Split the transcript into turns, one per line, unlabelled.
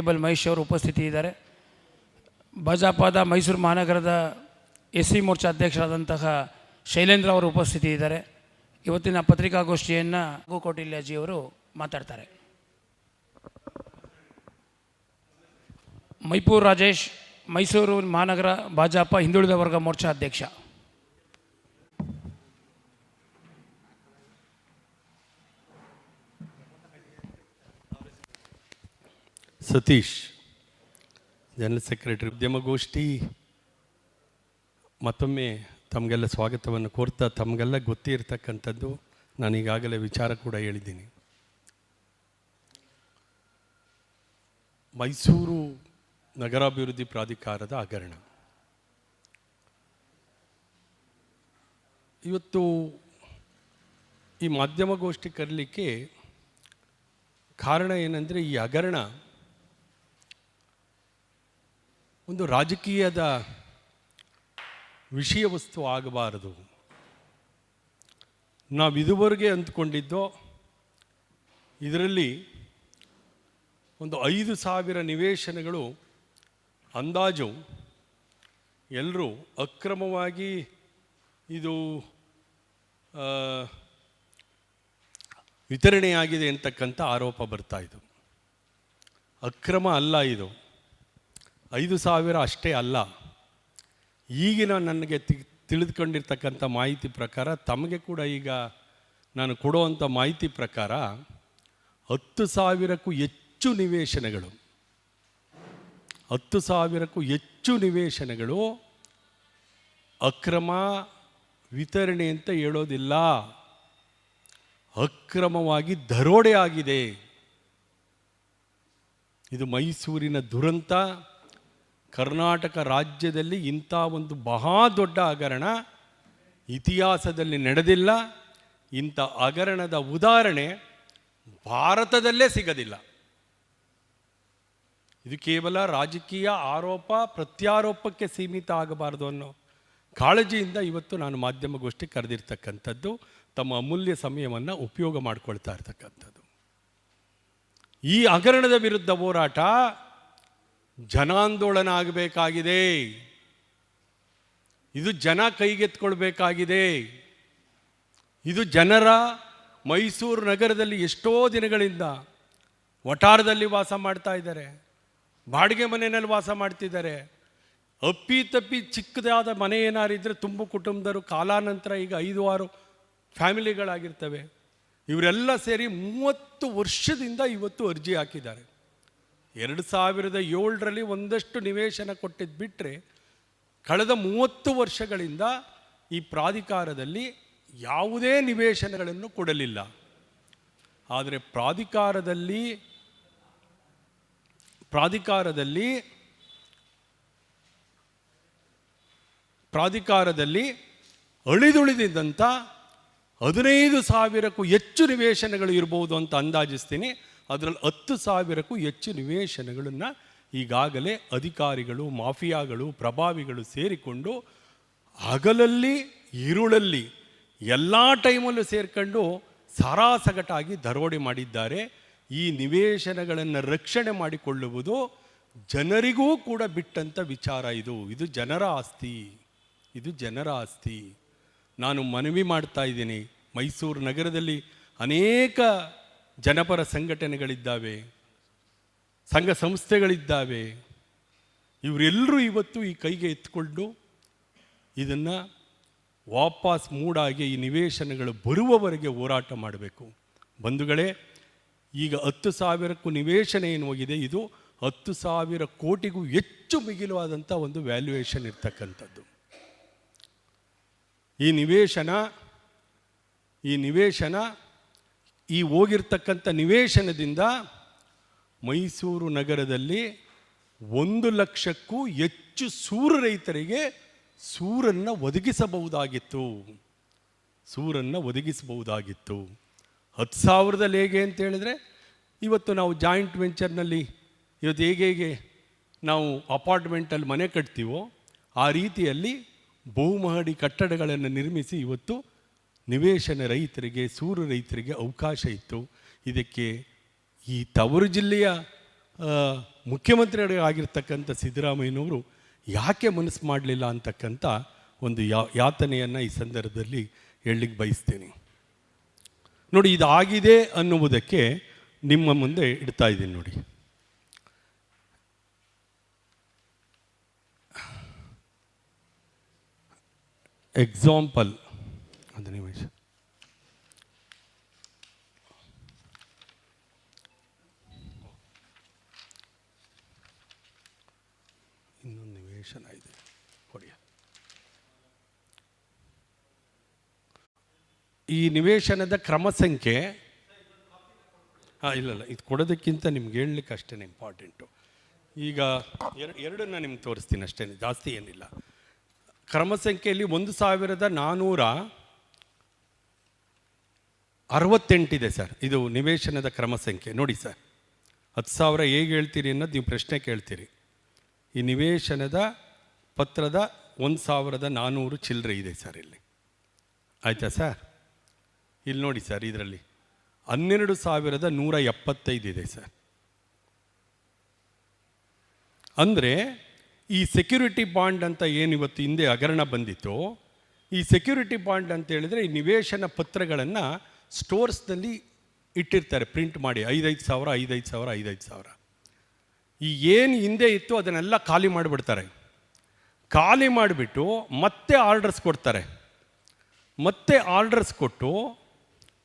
Table Mahesh ಅವರು ಉಪಸ್ಥಿತಿ ಇದ್ದಾರೆ. ಭಾಜಪದ ಮೈಸೂರು ಮಹಾನಗರದ ಎಸ್ ಸಿ ಮೋರ್ಚಾ ಅಧ್ಯಕ್ಷರಾದಂತಹ ಶೈಲೇಂದ್ರ ಅವರು ಉಪಸ್ಥಿತಿ ಇದ್ದಾರೆ. ಇವತ್ತಿನ ಪತ್ರಿಕಾಗೋಷ್ಠಿಯನ್ನು ಅವರು ಮಾತಾಡ್ತಾರೆ. ಮೈಪೂರ್ ರಾಜೇಶ್ ಮೈಸೂರು ಮಹಾನಗರ ಭಾಜಪ ಹಿಂದುಳಿದ ವರ್ಗ ಮೋರ್ಚಾ ಅಧ್ಯಕ್ಷ.
ಸತೀಶ್ ಜನರಲ್ ಸೆಕ್ರೆಟರಿ ಉದ್ಯಮಗೋಷ್ಠಿ ಮತ್ತೊಮ್ಮೆ ತಮಗೆಲ್ಲ ಸ್ವಾಗತವನ್ನು ಕೋರ್ತಾ ತಮಗೆಲ್ಲ ಗೊತ್ತೇ ಇರತಕ್ಕಂಥದ್ದು ನಾನು ಈಗಾಗಲೇ ವಿಚಾರ ಕೂಡ ಹೇಳಿದ್ದೀನಿ. ಮೈಸೂರು ನಗರಾಭಿವೃದ್ಧಿ ಪ್ರಾಧಿಕಾರದ ಹಗರಣ. ಇವತ್ತು ಈ ಮಾಧ್ಯಮಗೋಷ್ಠಿ ಕರೀಲಿಕ್ಕೆ ಕಾರಣ ಏನಂದರೆ ಈ ಹಗರಣ ಒಂದು ರಾಜಕೀಯದ ವಿಷಯ ವಸ್ತು ಆಗಬಾರದು. ನಾವು ಇದುವರೆಗೆ ಅಂದ್ಕೊಂಡಿದ್ದೋ ಇದರಲ್ಲಿ ಒಂದು ಐದು ಸಾವಿರ ನಿವೇಶನಗಳು, ಅಂದಾಜು ಎಲ್ಲರೂ ಅಕ್ರಮವಾಗಿ ಇದು ವಿತರಣೆಯಾಗಿದೆ ಅಂತಕ್ಕಂಥ ಆರೋಪ ಬರ್ತಾ ಇದ್ದು ಅಕ್ರಮ ಅಲ್ಲ ಇದು. ಐದು ಸಾವಿರ ಅಷ್ಟೇ ಅಲ್ಲ. ಈಗಿನ ನನಗೆ ತಿಳಿದುಕೊಂಡಿರ್ತಕ್ಕಂಥ ಮಾಹಿತಿ ಪ್ರಕಾರ, ತಮಗೆ ಕೂಡ ಈಗ ನಾನು ಕೊಡುವಂಥ ಮಾಹಿತಿ ಪ್ರಕಾರ ಹತ್ತು ಸಾವಿರಕ್ಕೂ ಹೆಚ್ಚು ನಿವೇಶನಗಳು. ಹತ್ತು ಸಾವಿರಕ್ಕೂ ಹೆಚ್ಚು ನಿವೇಶನಗಳು ಅಕ್ರಮ ವಿತರಣೆ ಅಂತ ಹೇಳೋದಿಲ್ಲ. ಅಕ್ರಮವಾಗಿ ದರೋಡೆ ಆಗಿದೆ. ಇದು ಮೈಸೂರಿನ ದುರಂತ. ಕರ್ನಾಟಕ ರಾಜ್ಯದಲ್ಲಿ ಇಂಥ ಒಂದು ಬಹಾ ದೊಡ್ಡ ಹಗರಣ ಇತಿಹಾಸದಲ್ಲಿ ನಡೆದಿಲ್ಲ. ಇಂಥ ಹಗರಣದ ಉದಾಹರಣೆ ಭಾರತದಲ್ಲೇ ಸಿಗದಿಲ್ಲ. ಇದು ಕೇವಲ ರಾಜಕೀಯ ಆರೋಪ, ಪ್ರತ್ಯಾರೋಪಕ್ಕೆ ಸೀಮಿತ ಆಗಬಾರದು ಅನ್ನೋ ಕಾಳಜಿಯಿಂದ ಇವತ್ತು ನಾನು ಮಾಧ್ಯಮಗೋಷ್ಠಿ ಕರೆದಿರ್ತಕ್ಕಂಥದ್ದು, ತಮ್ಮ ಅಮೂಲ್ಯ ಸಮಯವನ್ನು ಉಪಯೋಗ ಮಾಡಿಕೊಳ್ತಾ ಇರ್ತಕ್ಕಂಥದ್ದು. ಈ ಹಗರಣದ ವಿರುದ್ಧ ಹೋರಾಟ ಜನಾಂದೋಲನ ಆಗಬೇಕಾಗಿದೆ ಇದು ಜನ ಕೈಗೆತ್ಕೊಳ್ಬೇಕಾಗಿದೆ ಇದು ಜನರ ಮೈಸೂರು ನಗರದಲ್ಲಿ ಎಷ್ಟೋ ದಿನಗಳಿಂದ ವಟಾರದಲ್ಲಿ ವಾಸ ಮಾಡ್ತಾ ಇದ್ದಾರೆ. ಬಾಡಿಗೆ ಮನೆಯಲ್ಲಿ ವಾಸ ಮಾಡ್ತಿದ್ದಾರೆ. ಅಪ್ಪಿ ತಪ್ಪಿ ಚಿಕ್ಕದಾದ ಮನೆ ಏನಾರಿದ್ರೆ ತುಂಬ ಕುಟುಂಬದರು ಕಾಲಾನಂತರ ಈಗ ಐದು, ಆರು ಫ್ಯಾಮಿಲಿಗಳಾಗಿರ್ತವೆ. ಇವರೆಲ್ಲ ಸೇರಿ ಮೂವತ್ತು ವರ್ಷದಿಂದ ಇವತ್ತು ಅರ್ಜಿ ಹಾಕಿದ್ದಾರೆ. ಎರಡು ಸಾವಿರದ ಏಳರಲ್ಲಿ ಒಂದಷ್ಟು ನಿವೇಶನ ಕೊಟ್ಟಿದ್ದು ಬಿಟ್ಟರೆ ಕಳೆದ ಮೂವತ್ತು ವರ್ಷಗಳಿಂದ ಈ ಪ್ರಾಧಿಕಾರದಲ್ಲಿ ಯಾವುದೇ ನಿವೇಶನಗಳನ್ನು ಕೊಡಲಿಲ್ಲ. ಆದರೆ ಪ್ರಾಧಿಕಾರದಲ್ಲಿ ಪ್ರಾಧಿಕಾರದಲ್ಲಿ ಪ್ರಾಧಿಕಾರದಲ್ಲಿ ಅಳಿದುಳಿದಿದ್ದಂಥ ಹದಿನೈದು ಸಾವಿರಕ್ಕೂ ಹೆಚ್ಚು ನಿವೇಶನಗಳು ಇರ್ಬೋದು ಅಂತ ಅಂದಾಜಿಸ್ತೀನಿ. ಅದರಲ್ಲಿ ಹತ್ತು ಸಾವಿರಕ್ಕೂ ಹೆಚ್ಚು ನಿವೇಶನಗಳನ್ನು ಈಗಾಗಲೇ ಅಧಿಕಾರಿಗಳು, ಮಾಫಿಯಾಗಳು, ಪ್ರಭಾವಿಗಳು ಸೇರಿಕೊಂಡು ಹಗಲಲ್ಲಿ, ഇരുಳಲ್ಲಿ ಎಲ್ಲ ಟೈಮಲ್ಲೂ ಸೇರಿಕೊಂಡು ಸಾರಾಸಗಟಾಗಿ ದರೋಡೆ ಮಾಡಿದ್ದಾರೆ. ಈ ನಿವೇಶನಗಳನ್ನು ರಕ್ಷಣೆ ಮಾಡಿಕೊಳ್ಳುವುದು ಜನರಿಗೂ ಕೂಡ ಬಿಟ್ಟಂಥ ವಿಚಾರ ಇದು. ಇದು ಜನರ ಆಸ್ತಿ. ಇದು ಜನರ ಆಸ್ತಿ. ನಾನು ಮನವಿ ಮಾಡ್ತಾ ಇದ್ದೀನಿ. ಮೈಸೂರು ನಗರದಲ್ಲಿ ಅನೇಕ ಜನಪರ ಸಂಘಟನೆಗಳಿದ್ದಾವೆ, ಸಂಘ ಸಂಸ್ಥೆಗಳಿದ್ದಾವೆ. ಇವರೆಲ್ಲರೂ ಇವತ್ತು ಈ ಕೈಗೆ ಎತ್ಕೊಂಡು ಇದನ್ನು ವಾಪಸ್ ಮೂಡಾಗಿ ಈ ನಿವೇಶನಗಳು ಬರುವವರೆಗೆ ಹೋರಾಟ ಮಾಡಬೇಕು. ಬಂಧುಗಳೇ, ಈಗ ಹತ್ತು ಸಾವಿರಕ್ಕೂ ನಿವೇಶನ ಏನು ಹೋಗಿದೆ? ಇದು ಹತ್ತು ಸಾವಿರ ಕೋಟಿಗೂ ಹೆಚ್ಚು ಮಿಗಿಲುವಾದಂಥ ಒಂದು ವ್ಯಾಲ್ಯೂಯೇಷನ್ ಇರ್ತಕ್ಕಂಥದ್ದು. ಈ ನಿವೇಶನ ಈ ನಿವೇಶನ ಈ ಹೋಗಿರ್ತಕ್ಕಂಥ ನಿವೇಶನದಿಂದ ಮೈಸೂರು ನಗರದಲ್ಲಿ ಒಂದು ಲಕ್ಷಕ್ಕೂ ಹೆಚ್ಚು ಸೂರು ರೈತರಿಗೆ ಸೂರನ್ನು ಒದಗಿಸಬಹುದಾಗಿತ್ತು. ಸೂರನ್ನು ಒದಗಿಸಬಹುದಾಗಿತ್ತು. ಹತ್ತು ಸಾವಿರದಲ್ಲಿ ಹೇಗೆ ಅಂತ ಹೇಳಿದ್ರೆ, ಇವತ್ತು ನಾವು ಜಾಯಿಂಟ್ ವೆಂಚರ್ನಲ್ಲಿ ಇವತ್ತು ಹೇಗೆ ಹೇಗೆ ನಾವು ಅಪಾರ್ಟ್ಮೆಂಟಲ್ಲಿ ಮನೆ ಕಟ್ತೀವೋ, ಆ ರೀತಿಯಲ್ಲಿ ಬಹುಮಹಡಿ ಕಟ್ಟಡಗಳನ್ನು ನಿರ್ಮಿಸಿ ಇವತ್ತು ನಿವೇಶನ ರೈತರಿಗೆ, ಸೂರು ರೈತರಿಗೆ ಅವಕಾಶ ಇತ್ತು. ಇದಕ್ಕೆ ಈ ತವರು ಜಿಲ್ಲೆಯ ಮುಖ್ಯಮಂತ್ರಿ ಆಗಿರ್ತಕ್ಕಂಥ ಸಿದ್ದರಾಮಯ್ಯನವರು ಯಾಕೆ ಮನಸ್ಸು ಮಾಡಲಿಲ್ಲ ಅಂತಕ್ಕಂಥ ಒಂದು ಯಾ, ಯಾತನೆಯನ್ನು ಈ ಸಂದರ್ಭದಲ್ಲಿ ಹೇಳಲಿಕ್ಕೆ ಬಯಸ್ತೇನೆ. ನೋಡಿ, ಇದಾಗಿದೆ ಅನ್ನುವುದಕ್ಕೆ ನಿಮ್ಮ ಮುಂದೆ ಇಡ್ತಾ ಇದ್ದೀನಿ ನೋಡಿ. ಎಕ್ಸಾಂಪಲ್ ಒಂದು ನಿಮಿಷ ಇನ್ನೊಂದು ನಿವೇಶನ ಇದೆ ಕೊಡಿ ಈ ನಿವೇಶನದ ಕ್ರಮ ಸಂಖ್ಯೆ, ಹಾಂ, ಇಲ್ಲ ಇಲ್ಲ. ಇದು ಕೊಡೋದಕ್ಕಿಂತ ನಿಮ್ಗೆ ಹೇಳಲಿಕ್ಕೆ ಅಷ್ಟೇ ಇಂಪಾರ್ಟೆಂಟು ಈಗ ಎರಡು ಎರಡನ್ನ ನಿಮ್ಗೆ ತೋರಿಸ್ತೀನಿ ಅಷ್ಟೇ ಜಾಸ್ತಿ ಏನಿಲ್ಲ. ಕ್ರಮ ಸಂಖ್ಯೆಯಲ್ಲಿ ಒಂದು ಸಾವಿರದ ನಾನ್ನೂರ ಅರವತ್ತೆಂಟಿದೆ ಸರ್. ಇದು ನಿವೇಶನದ ಕ್ರಮ ಸಂಖ್ಯೆ. ನೋಡಿ ಸರ್. ಹತ್ತು ಸಾವಿರ ಹೇಗೆ ಹೇಳ್ತೀರಿ ಅನ್ನೋದು ನೀವು ಪ್ರಶ್ನೆ ಕೇಳ್ತೀರಿ. ಈ ನಿವೇಶನದ ಪತ್ರದ ಒಂದು ಸಾವಿರದ ನಾನ್ನೂರು ಚಿಲ್ಲರೆ ಇದೆ ಸರ್ ಇಲ್ಲಿ. ಆಯಿತಾ ಸರ್? ಇಲ್ಲಿ ನೋಡಿ ಸರ್ ಇದರಲ್ಲಿ. ಹನ್ನೆರಡು ಸಾವಿರದ ನೂರ ಎಪ್ಪತ್ತೈದು ಇದೆ ಸರ್. ಅಂದರೆ ಈ ಸೆಕ್ಯೂರಿಟಿ ಬಾಂಡ್ ಅಂತ ಏನು ಇವತ್ತು ಹಿಂದೆ ಹಗರಣ ಬಂದಿತ್ತು, ಈ ಸೆಕ್ಯೂರಿಟಿ ಬಾಂಡ್ ಅಂತ ಹೇಳಿದರೆ ಈ ನಿವೇಶನ ಪತ್ರಗಳನ್ನು ಸ್ಟೋರ್ಸ್ನಲ್ಲಿ ಇಟ್ಟಿರ್ತಾರೆ, ಪ್ರಿಂಟ್ ಮಾಡಿ ಐದೈದು ಸಾವಿರ ಐದೈದು ಸಾವಿರ ಐದೈದು ಸಾವಿರ. ಈ ಏನು ಹಿಂದೆ ಇತ್ತು ಅದನ್ನೆಲ್ಲ ಖಾಲಿ ಮಾಡಿಬಿಡ್ತಾರೆ. ಖಾಲಿ ಮಾಡಿಬಿಟ್ಟು ಮತ್ತೆ ಆರ್ಡರ್ಸ್ ಕೊಡ್ತಾರೆ. ಮತ್ತೆ ಆರ್ಡರ್ಸ್ ಕೊಟ್ಟು